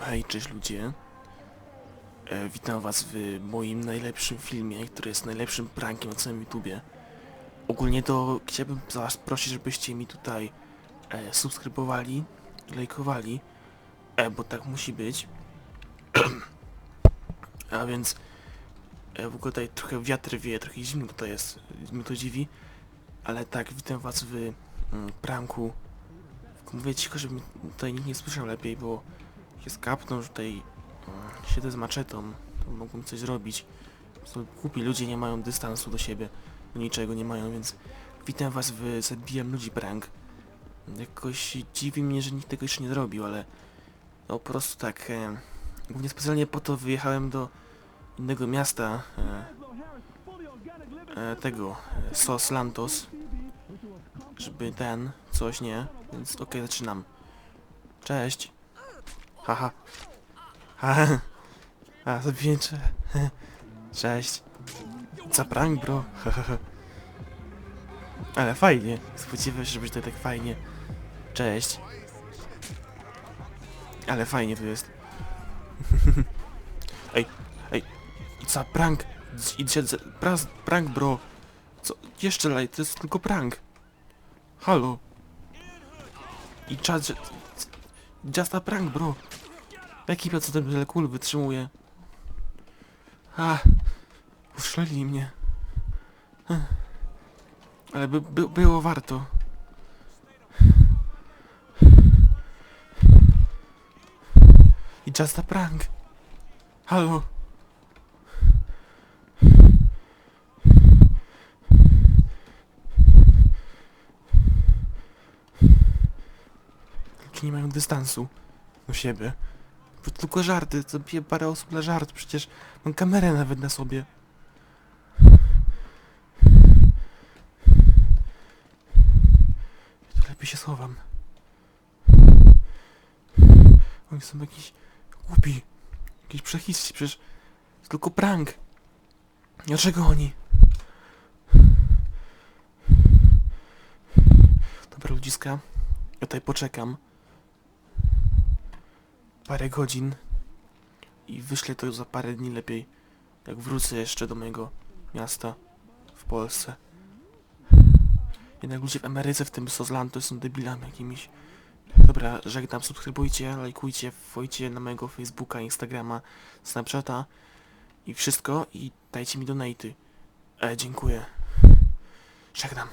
Hej, cześć ludzie. E, witam was w moim najlepszym filmie, który jest najlepszym prankiem na całym YouTubie. Ogólnie to chciałbym was prosić, żebyście mi tutaj e, subskrybowali, lajkowali, e, bo tak musi być. A więc e, w ogóle tutaj trochę wiatr wieje, trochę zimno tutaj jest, mnie to dziwi. Ale tak, witam was w mm, pranku. Mówię cicho, żeby tutaj nikt nie słyszał lepiej, bo jest kapną, że tutaj siedzę z maczetą, to mogłem coś zrobić. Głupi ludzie nie mają dystansu do siebie, do niczego nie mają, więc witam was w Zabijam Ludzi prank. Jakoś dziwi mnie, że nikt tego jeszcze nie zrobił, ale no po prostu tak, e, głównie specjalnie po to wyjechałem do innego miasta, e, e, tego, e, Sos Lantos, żeby ten, coś nie, więc okej, zaczynam. Cześć. Haha. Haha. A, zabiję cze... Cześć. Za prank, bro. Ale fajnie. Spodziewałem się, że będzie tutaj tak fajnie. Cześć. Ale fajnie tu jest. ej, ej. Za prank. Idzie za... Prank, bro. Co? Jeszcze laj, to jest tylko prank. Halo. I czas. Just a prank, bro. Jaki co ten tyle kul wytrzymuje? A, uszleli mnie. Ale by, by, było warto. I just a prank. Halo. Ludzie nie mają dystansu do siebie. To tylko żarty, zabiję parę osób na żart, przecież mam kamerę nawet na sobie. Tu lepiej się schowam. Oni są jakiś głupi. Jakiś przechyści, przecież to tylko prank. Dlaczego oni? Dobra ludziska, ja tutaj poczekam parę godzin i wyślę to za parę dni lepiej, jak wrócę jeszcze do mojego miasta w Polsce. Jednak ludzie w Ameryce, w tym Sozlanto są debilami jakimiś. Dobra, żegnam, subskrybujcie, lajkujcie, wchodźcie na mojego Facebooka, Instagrama, Snapchata i wszystko i dajcie mi donaty. E, dziękuję. Żegnam.